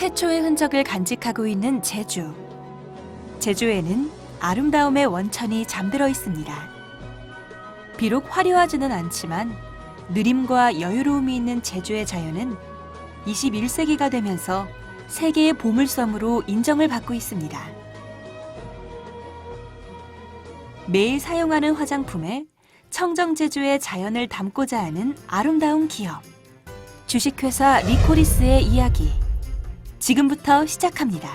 태초의 흔적을 간직하고 있는 제주. 제주에는 아름다움의 원천이 잠들어 있습니다. 비록 화려하지는 않지만 느림과 여유로움이 있는 제주의 자연은 21세기가 되면서 세계의 보물섬으로 인정을 받고 있습니다. 매일 사용하는 화장품에 청정 제주의 자연을 담고자 하는 아름다운 기업. 주식회사 리코리스의 이야기. 지금부터 시작합니다.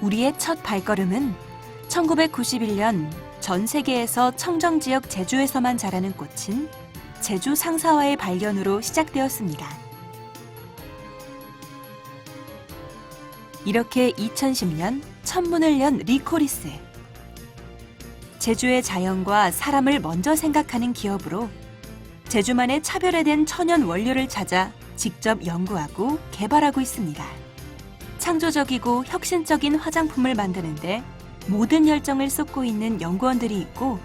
우리의 첫 발걸음은 1991년 전 세계에서 청정 지역 제주에서만 자라는 꽃인 제주 상사화의 발견으로 시작되었습니다. 이렇게 2010년 첫 문을 연 리코리스. 제주의 자연과 사람을 먼저 생각하는 기업으로 제주만의 차별화된 천연 원료를 찾아 직접 연구하고 개발하고 있습니다. 창조적이고 혁신적인 화장품을 만드는데 모든 열정을 쏟고 있는 연구원들이 있고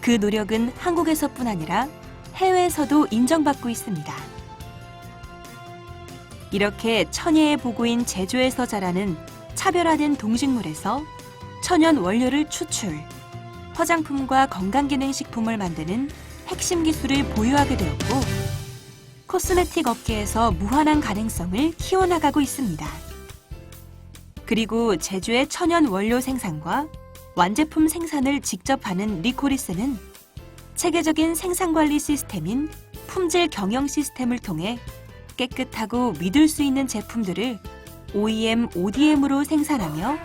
그 노력은 한국에서뿐 아니라 해외에서도 인정받고 있습니다. 이렇게 천혜의 보고인 제주에서 자라는 차별화된 동식물에서 천연 원료를 추출, 화장품과 건강기능식품을 만드는 핵심 기술을 보유하게 되었고, 코스메틱 업계에서 무한한 가능성을 키워나가고 있습니다. 그리고 제주의 천연 원료 생산과 완제품 생산을 직접 하는 리코리스는 체계적인 생산 관리 시스템인 품질 경영 시스템을 통해 깨끗하고 믿을 수 있는 제품들을 OEM, ODM으로 생산하며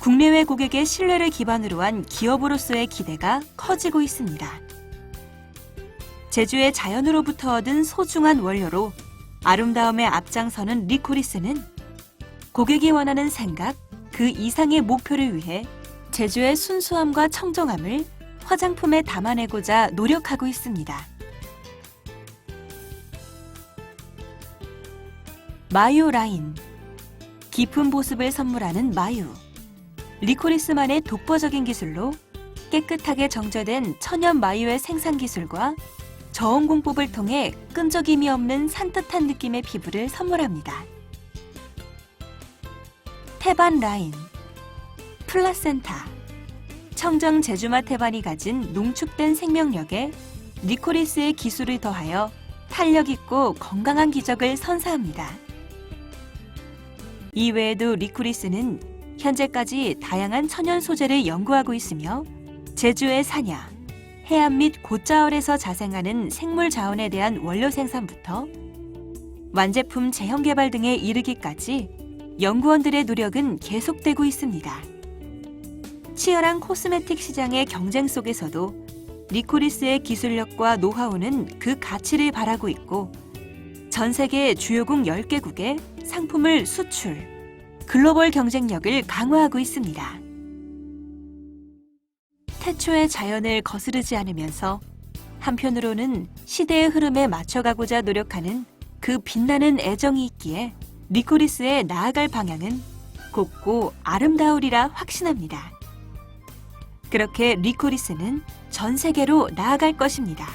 국내외 고객의 신뢰를 기반으로 한 기업으로서의 기대가 커지고 있습니다. 제주의 자연으로부터 얻은 소중한 원료로 아름다움에 앞장서는 리코리스는 고객이 원하는 생각, 그 이상의 목표를 위해 제주의 순수함과 청정함을 화장품에 담아내고자 노력하고 있습니다. 마유 라인 깊은 보습을 선물하는 마유 리코리스만의 독보적인 기술로 깨끗하게 정제된 천연 마유의 생산 기술과 저온 공법을 통해 끈적임이 없는 산뜻한 느낌의 피부를 선물합니다. 태반 라인 플라센타 청정 제주마 태반이 가진 농축된 생명력에 니코리스의 기술을 더하여 탄력 있고 건강한 기적을 선사합니다. 이외에도 리코리스는 현재까지 다양한 천연 소재를 연구하고 있으며 제주의 사냐, 해안 및 곧자월에서 자생하는 생물 자원에 대한 원료 생산부터 완제품 재형 개발 등에 이르기까지 연구원들의 노력은 계속되고 있습니다. 치열한 코스메틱 시장의 경쟁 속에서도 리코리스의 기술력과 노하우는 그 가치를 바라고 있고 전 세계 주요국 10개국에 상품을 수출, 글로벌 경쟁력을 강화하고 있습니다. 태초의 자연을 거스르지 않으면서 한편으로는 시대의 흐름에 맞춰가고자 노력하는 그 빛나는 애정이 있기에 리코리스의 나아갈 방향은 곱고 아름다우리라 확신합니다. 그렇게 리코리스는 전 세계로 나아갈 것입니다.